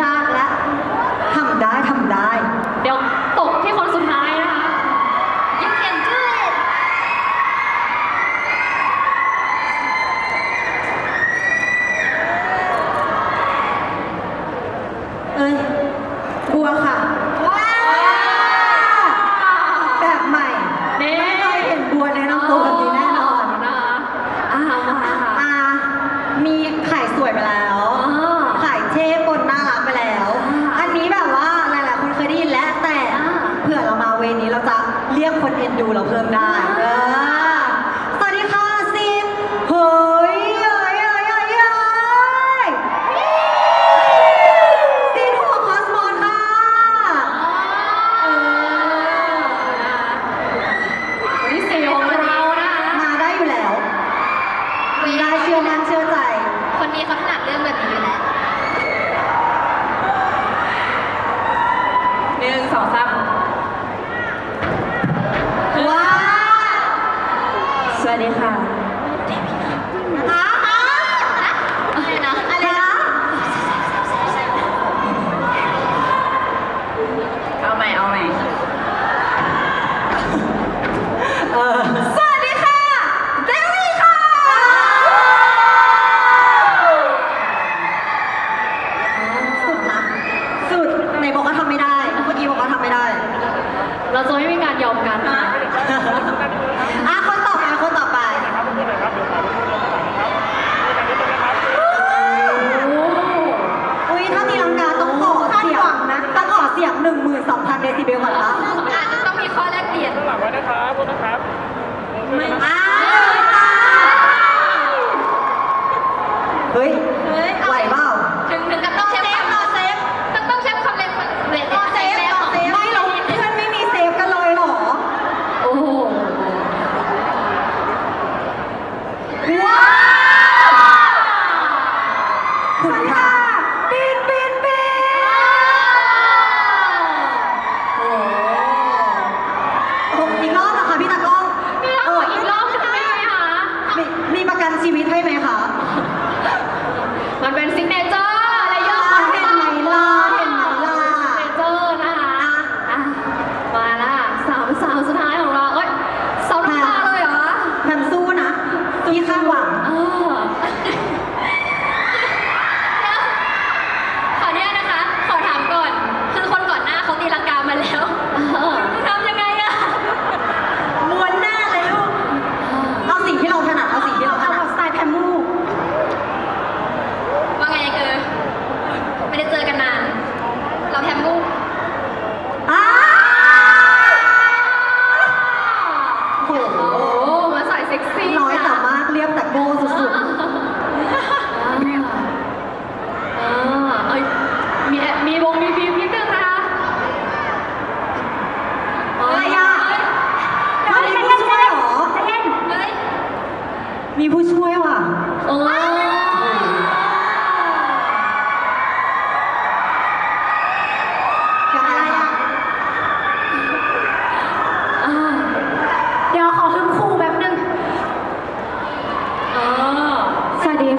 ยากแล้วทำได้ทำได้ เดี๋ยว ไปแล้ว อันนี้แบบว่าหลายๆคนเคยได้ยินแล้วแต่เผื่อเรามาเวนี้เราจะเรียกคนเอ็นดูเราเพิ่มได้ อคนต่อมาคนต่อไปอ้ยถ้าตีลังกาต้องขอเสียงนะต้องขอเสียง12,000เดซิเบลก่อนละอาจจะต้องมีข้อแลกเปลี่ยน ข้างหลังไว้นะครับพวกนะครับ ไม่ ชีวิตให้ไหม দিয়ে